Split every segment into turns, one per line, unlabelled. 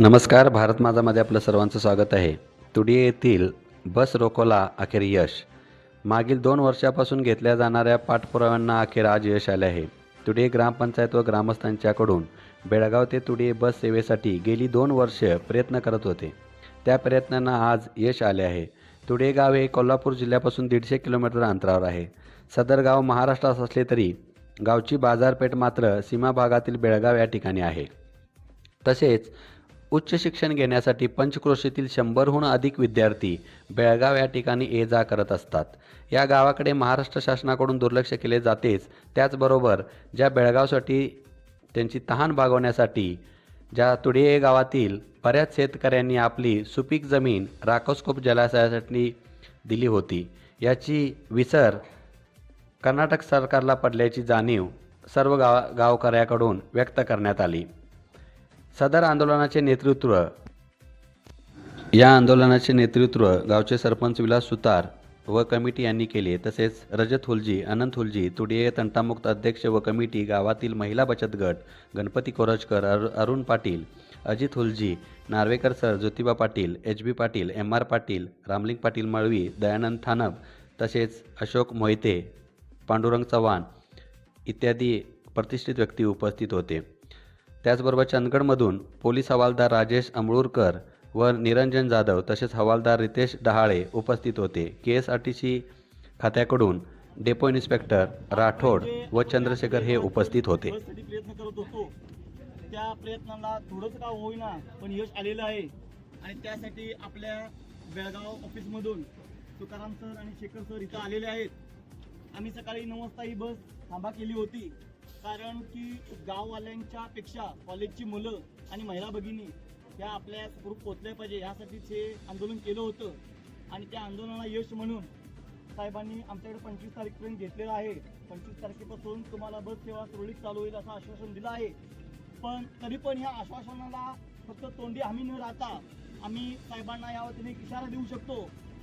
नमस्कार भारत माझामध्ये आपलं सर्वांचं स्वागत आहे. तुडी येथील बस रोकोला अखेर यश. मागील दोन वर्षापासून घेतल्या जाणाऱ्या पाठपुराव्यांना अखेर आज यश आले आहे. तुडी ग्रामपंचायत व ग्रामस्थांच्याकडून बेळगाव ते तुडी बस सेवेसाठी गेली दोन वर्ष प्रयत्न करत होते. त्या प्रयत्नांना आज यश आले आहे. तुडे गाव हे कोल्हापूर जिल्ह्यापासून दीडशे किलोमीटर अंतरावर आहे. सदर गाव महाराष्ट्रात असले तरी गावची बाजारपेठ मात्र सीमा भागातील बेळगाव या ठिकाणी आहे. तसेच उच्च शिक्षण घेण्यासाठी पंचक्रोशीतील शंभरहून अधिक विद्यार्थी बेळगाव या ठिकाणी ये जा करत असतात. या गावाकडे महाराष्ट्र शासनाकडून दुर्लक्ष केले जातेच. त्याचबरोबर ज्या बेळगावसाठी त्यांची तहान भागवण्यासाठी ज्या तुडिये गावातील बऱ्याच शेतकऱ्यांनी आपली सुपीक जमीन राकोस्कोप जलाशयासाठी दिली होती. याची विसर कर्नाटक सरकारला पडल्याची जाणीव सर्व गाव गावकऱ्याकडून व्यक्त करण्यात आली. सदर आंदोलनाचे नेतृत्व या आंदोलनाचे नेतृत्व गावचे सरपंच विलास सुतार व कमिटी यांनी केले. तसेच रजत हुलजी अनंत हुलजी तुडिये तंटामुक्त अध्यक्ष व कमिटी गावातील महिला बचत गट गणपती कोरजकर अरु Arun Patil Ajit Hulji Narvekar sir Jyotiba Patil H B Patil M R Patil Ramling Patil Malvi Dayanand Thanap तसेच अशोक मोहिते पांडुरंग चव्हाण इत्यादी प्रतिष्ठित व्यक्ती उपस्थित होते. त्याचबरोबर चंदगडमधून पोलीस हवालदार राजेश अमळूरकर व निरंजन जाधव तसेच हवालदार रितेश डहाळे उपस्थित होते. K S R T C खात्याकडून डेपो इन्स्पेक्टर राठोड व चंद्रशेखर हे उपस्थित होते.
प्रयत्न करत होतो. त्या प्रयत्नाला थोडंच का होईना पण यश आलेलं आहे. आणि त्यासाठी आपल्या बेळगाव ऑफिसमधून तुकाराम सर आणि शेखर सर इथं आलेले आहेत. आम्ही सकाळी नऊ वाजता ही बस थांबा केली होती. कारण की गाववाल्यांच्या पेक्षा कॉलेजची मुलं आणि महिला भगिनी या आपल्या ग्रुप पोचल्या पाहिजे यासाठीच हे आंदोलन केलं होतं. आणि त्या आंदोलनाला यश म्हणून साहेबांनी आमच्याकडे पंचवीस तारखेपर्यंत घेतलेलं आहे. पंचवीस तारखेपासून तुम्हाला बस सेवा सुरळीत चालू होईल असं आश्वासन दिलं आहे. पण तरी पण ह्या आश्वासनाला फक्त तोंडी हमी न राहता आम्ही साहेबांना या वतीने एक इशारा देऊ शकतो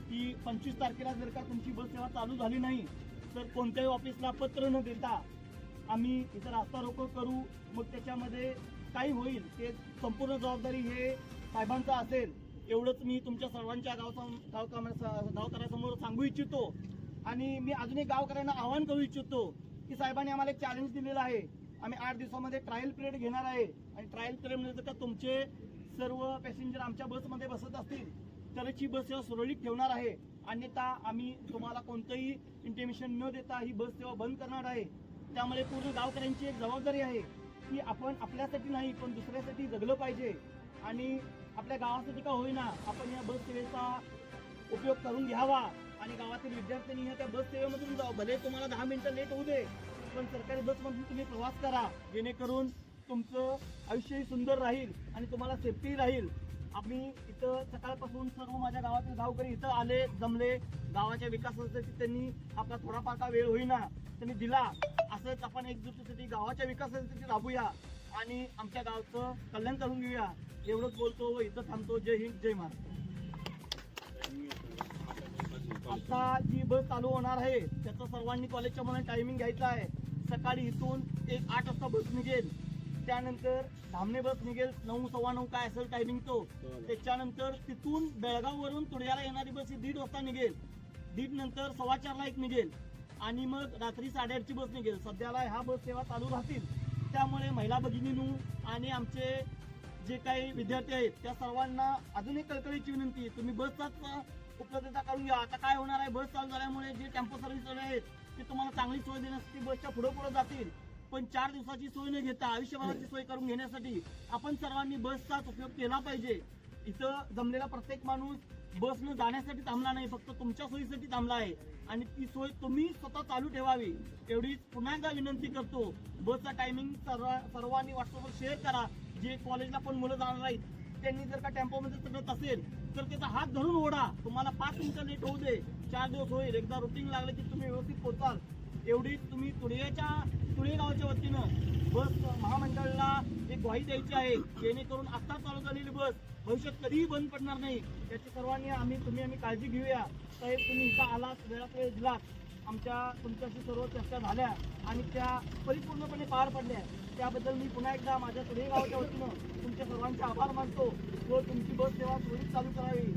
की पंचवीस तारखेला जर का तुमची बस सेवा चालू झाली नाही तर कोणत्याही ऑफिसला पत्र न देता आम्ही इथं रास्ता रोको करू मग त्याच्यामध्ये काही होईल ते संपूर्ण जबाबदारी हे साहेबांचं असेल. एवढंच मी तुमच्या सर्वांच्या गाव गावकऱ्यासमोर सांगू इच्छितो. आणि मी अजून एक गावकऱ्यांना आवाहन करू इच्छितो की साहेबांनी आम्हाला एक चॅलेंज दिलेलं आहे. आम्ही आठ दिवसामध्ये ट्रायल पिरियड घेणार आहे. आणि ट्रायल पिरियडमध्ये म्हणजे जर का तुमचे सर्व पॅसेंजर आमच्या बसमध्ये बसत असतील तरच ही बस सेवा सुरळीत ठेवणार आहे. अन्यथा आम्ही तुम्हाला कोणतंही इंटिमेशन न देता ही बस सेवा बंद करणार आहे. त्यामुळे पूर्ण गावकऱ्यांची एक जबाबदारी आहे की आपण आपल्यासाठी नाही पण दुसऱ्यासाठी जगलं पाहिजे. आणि आपल्या गावासाठी का होईना आपण या बस सेवेचा उपयोग करून घ्यावा. आणि गावातील विद्यार्थ्यांनी ह्या त्या बस सेवेमधून भले तुम्हाला दहा मिनिटं लेट होऊ दे पण सरकारी बसमधून तुम्ही प्रवास करा. जेणेकरून तुमचं आयुष्यही सुंदर राहील आणि तुम्हाला सेफ्टी राहील. आम्ही इथं सकाळपासून सर्व माझ्या गावातील गावकरी इथं आले जमले. गावाच्या विकासासाठी त्यांनी आपला थोडाफार का वेळ होईना त्यांनी दिला. असंच आपण एकजुटीसाठी गावाच्या विकासासाठी राबूया आणि आमच्या गावचं कल्याण करून घेऊया. एवढंच बोलतो व इथं थांबतो. जय हिंद जय महाराष्ट्र. आता जी बस चालू होणार आहे त्याचं सर्वांनी कॉलेजच्या मला टायमिंग घ्यायचं आहे. सकाळी इथून एक आठ वाजता बस निघेल. त्यानंतर धामणे बस निघेल नऊ सव्वा नऊ काय असेल टायमिंग तो त्याच्यानंतर तिथून बेळगाव वरून तुडयाला येणारी बस ही दीड वाजता निघेल. दीड नंतर सव्वा चारला एक निघेल. आणि मग रात्री साडेआठची बस निघेल. सध्याला ह्या बस सेवा चालू राहतील. त्यामुळे महिला भगिनीनू आणि आमचे जे काही विद्यार्थी आहेत त्या सर्वांना अजून एक कळकळीची विनंती आहे. तुम्ही बसचाच उपलब्धता करून घ्या. आता काय होणार आहे? बस चालू झाल्यामुळे जे टेम्पो सर्व्हिस आहेत ते तुम्हाला चांगली सोय देण्यासाठी बसच्या पुढे पुढे जातील. पण चार दिवसाची सोय न घेता आयुष्यभराची सोय करून घेण्यासाठी आपण सर्वांनी बसचाच उपयोग केला पाहिजे. इथं जमलेला प्रत्येक माणूस बसनं जाण्यासाठी थांबला नाही फक्त तुमच्या सोयीसाठी थांबला आहे. आणि ती सोय तुम्ही स्वतः चालू ठेवावी. एवढीच पुन्हा एकदा विनंती करतो. बसचा टायमिंग सर्व सर्वांनी व्हॉट्सअपवर शेअर करा. जे कॉलेजला पण मुलं जाणार आहेत त्यांनी जर का टेम्पोमध्ये चढत असेल तर त्याचा हात धरून ओढा. तुम्हाला पाच मिनिटं लेट होऊ दे. चार दिवस होईल. एकदा रुटीन लागलं की तुम्ही व्यवस्थित पोचाल एवढी तुम्ही तुळेच्या तुळे वतीनं बस महामंडळाला एक ग्वाही द्यायची आहे जेणेकरून आता चालू झालेली बस भविष्यात कधीही बंद पडणार नाही. याची सर्वांनी आम्ही तुम्ही आम्ही काळजी घेऊया. साहेब तुम्ही इथं आलात वेळात वेळ दिलात. आमच्या तुमच्याशी सर्व चर्चा झाल्या आणि त्या परिपूर्णपणे पार पडल्या. त्याबद्दल मी पुन्हा एकदा माझ्या तुडे वतीनं तुमच्या सर्वांचे आभार मानतो. व तुमची बस सेवा सुरळीत चालू करावी.